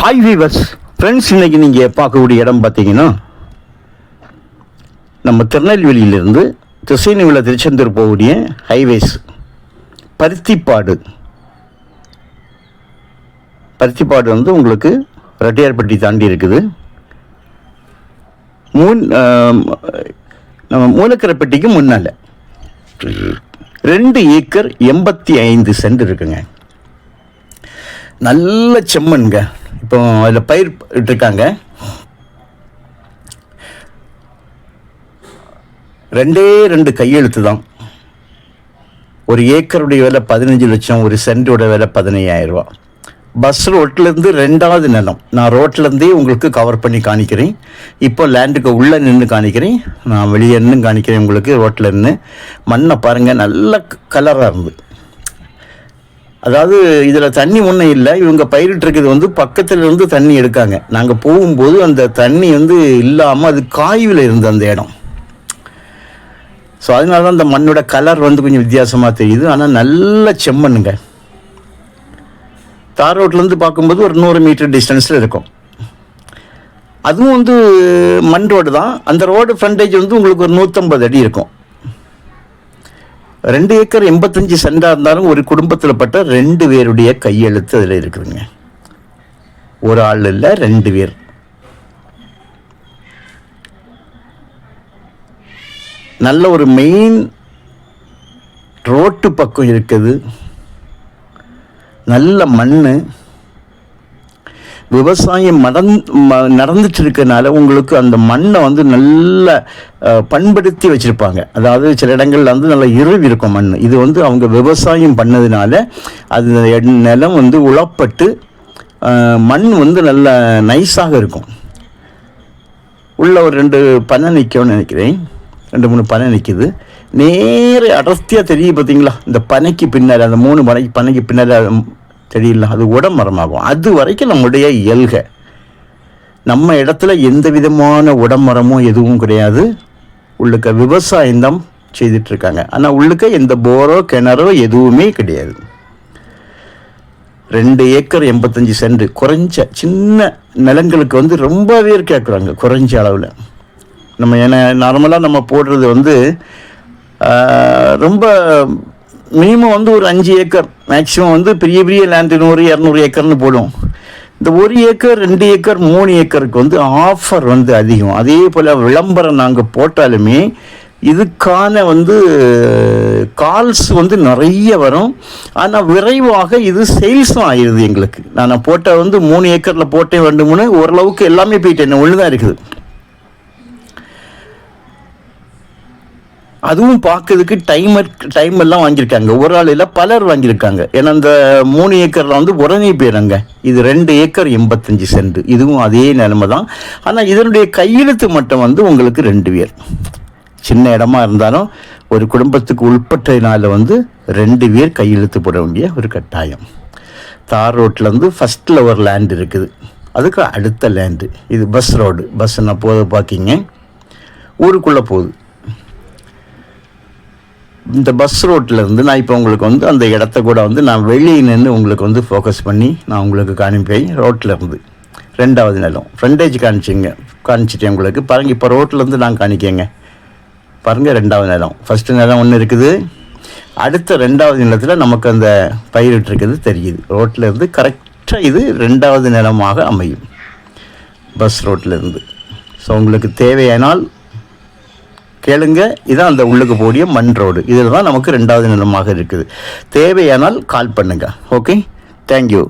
Hi viewers friends இன்னைக்கு நீங்கள் பார்க்கக்கூடிய இடம் பார்த்தீங்கன்னா நம்ம திருநெல்வேலியிலிருந்து திசைநிவில திருச்செந்தூர் போகக்கூடிய ஹைவேஸ் பருத்திப்பாடு. பருத்திப்பாடு வந்து உங்களுக்கு ரெட்டியார்பட்டி தாண்டி இருக்குது. மூன் நம்ம மூலக்கரைப்பட்டிக்கு முன்னால். ரெண்டு ஏக்கர் எண்பத்தி ஐந்து சென்ட் இருக்குங்க. நல்ல செம்மண்ங்க இப்போ அதில் பயிர் இட்டிருக்காங்க. ரெண்டே ரெண்டு கையெழுத்து தான். ஒரு ஏக்கருடைய விலை பதினஞ்சு லட்சம் ஒரு சென்டோட விலை பதினையாயிரம் ரூபா பஸ் ரோட்லேருந்து ரெண்டாவது நிலம். நான் ரோட்லேருந்தே உங்களுக்கு கவர் பண்ணி காணிக்கிறேன். இப்போ லேண்டுக்கு உள்ளே நின்று காணிக்கிறேன். நான் வெளியே நின்று காணிக்கிறேன் உங்களுக்கு ரோட்டில் நின்று மண்ணை பாருங்கள் நல்ல கலராக இருந்து அதாவது இதில் தண்ணி ஒன்றும் இல்லை இவங்க பயிரிட்டுருக்கிறது வந்து பக்கத்தில் இருந்து தண்ணி எடுக்காங்க. நாங்கள் போகும்போது அந்த தண்ணி வந்து இல்லாமல் அது காய்வில் இருந்த அந்த இடம். ஸோ அதனால தான் அந்த மண்ணோட கலர் வந்து கொஞ்சம் வித்தியாசமாக தெரியுது. ஆனால் நல்ல செம்மண்ணுங்க. தார் ரோட்லேருந்து பார்க்கும்போது ஒரு நூறு மீட்டர் டிஸ்டன்ஸில் இருக்கும். அதுவும் வந்து மண் ரோடு தான். அந்த ரோடு ஃப்ரண்டேஜ் வந்து உங்களுக்கு ஒரு நூற்றம்பது அடி இருக்கும். ரெண்டு ஏக்கர் எண்பத்தஞ்சு சென்டாக இருந்தாலும் ஒரு குடும்பத்தில் பட்ட ரெண்டு பேருடைய கையெழுத்து அதில் இருக்குதுங்க. ஒரு ஆள் இல்லை ரெண்டு பேர். நல்ல ஒரு மெயின் ரோட்டு பக்கம் இருக்குது. நல்ல மண் விவசாயம் மடந் ம- நடந்துட்டு இருக்கனால உங்களுக்கு அந்த மண்ணை வந்து நல்ல பண்படுத்தி வச்சுருப்பாங்க. அதாவது சில இடங்களில் வந்து நல்ல இருவி இருக்கும் மண். இது வந்து அவங்க விவசாயம் பண்ணதுனால அது நிலம் வந்து உழப்பட்டு மண் வந்து நல்ல நைஸாக இருக்கும். உள்ள ஒரு ரெண்டு பனை நிற்கும்னு நினைக்கிறேன். ரெண்டு மூணு பனை நிற்கிது நேர அடர்த்தியாக தெரியும் பார்த்தீங்களா இந்த பனைக்கு பின்னால் அந்த மூணு பனைக்கு பனைக்கு பின்னால் அது அது உடம்பரமாகும் அது வரைக்கும் நம்முடைய இயல்க. நம்ம இடத்துல எந்த விதமான உடம்பரமும் எதுவும் கிடையாது. உள்ளுக்க விவசாயம்தான் செய்துட்ருக்காங்க. ஆனால் உள்ளுக்க எந்த போரோ கிணறோ எதுவுமே கிடையாது. ரெண்டு ஏக்கர் எண்பத்தஞ்சு சென்ட் குறைஞ்ச சின்ன நிலங்களுக்கு வந்து ரொம்பவே கேட்குறாங்க குறைஞ்ச அளவில். நம்ம ஏன்னா நார்மலாக நம்ம போடுறது வந்து ரொம்ப மினிமம் வந்து ஒரு அஞ்சு ஏக்கர் மேக்ஸிமம் வந்து பெரிய பெரிய லேண்டு நூறு இரநூறு ஏக்கர்னு போடும் இந்த ஒரு ஏக்கர் ரெண்டு ஏக்கர் மூணு ஏக்கருக்கு வந்து ஆஃபர் வந்து அதிகம். அதே போல் விளம்பரம் நாங்கள் போட்டாலுமே இதுக்கான வந்து கால்ஸ் வந்து நிறைய வரும். ஆனால் விரைவாக இது சேல்ஸும் ஆயிடுது எங்களுக்கு. நான் போட்ட வந்து மூணு ஏக்கரில் போட்டேன் ரெண்டு மூணு ஓரளவுக்கு எல்லாமே போயிட்டேன் ஒன்று தான் இருக்குது. அதுவும் பார்க்கறதுக்கு டைமர் டைம் எல்லாம் வாங்கியிருக்காங்க. ஒரு ஆள் இல்லை பலர் வாங்கியிருக்காங்க. ஏன்னா இந்த மூணு ஏக்கரில் வந்து உடனே போயிடுறாங்க. இது ரெண்டு ஏக்கர் எண்பத்தஞ்சு சென்ட் இதுவும் அதே நிலைமை தான். ஆனால் இதனுடைய கையெழுத்து மட்டும் வந்து உங்களுக்கு ரெண்டு பேர். சின்ன இடமா இருந்தாலும் ஒரு குடும்பத்துக்கு உள்பட்டதினால வந்து ரெண்டு பேர் கையெழுத்து போட வேண்டிய ஒரு கட்டாயம். தார் ரோட்டில் வந்து ஃபஸ்ட்டில் ஒரு லேண்ட் இருக்குது. அதுக்கு அடுத்த லேண்டு இது பஸ் ரோடு பஸ் நான் போத பார்க்கிங்க ஊருக்குள்ளே போகுது. இந்த பஸ் ரோட்டில் இருந்து நான் இப்போ உங்களுக்கு வந்து அந்த இடத்த கூட வந்து நான் வெளியே நின்று உங்களுக்கு வந்து ஃபோக்கஸ் பண்ணி நான் உங்களுக்கு காணிப்பேன் ரோட்டில் இருந்து ரெண்டாவது நிலம். ஃப்ரண்டேஜ் காணிச்சிங்க காணிச்சிட்டேன் உங்களுக்கு. பாருங்கள் இப்போ ரோட்டில் இருந்து நான் காணிக்கேங்க. பாருங்கள் ரெண்டாவது நிலம். ஃபஸ்ட்டு நிலம் ஒன்று இருக்குது. அடுத்த ரெண்டாவது நிலத்தில் நமக்கு அந்த பயிரிட்டிருக்கிறது தெரியுது. ரோட்டில் இருந்து கரெக்டாக இது ரெண்டாவது நிலமாக அமையும். பஸ் ரோட்டில் இருந்து. ஸோ உங்களுக்கு தேவையானால் கேளுங்க. இதான் அந்த உள்ளுக்கு போடிய மண் ரோடு. இதில் தான் நமக்கு ரெண்டாவது நிலமாக இருக்குது. தேவையானால் கால் பண்ணுங்க. ஓகே? தேங்க்யூ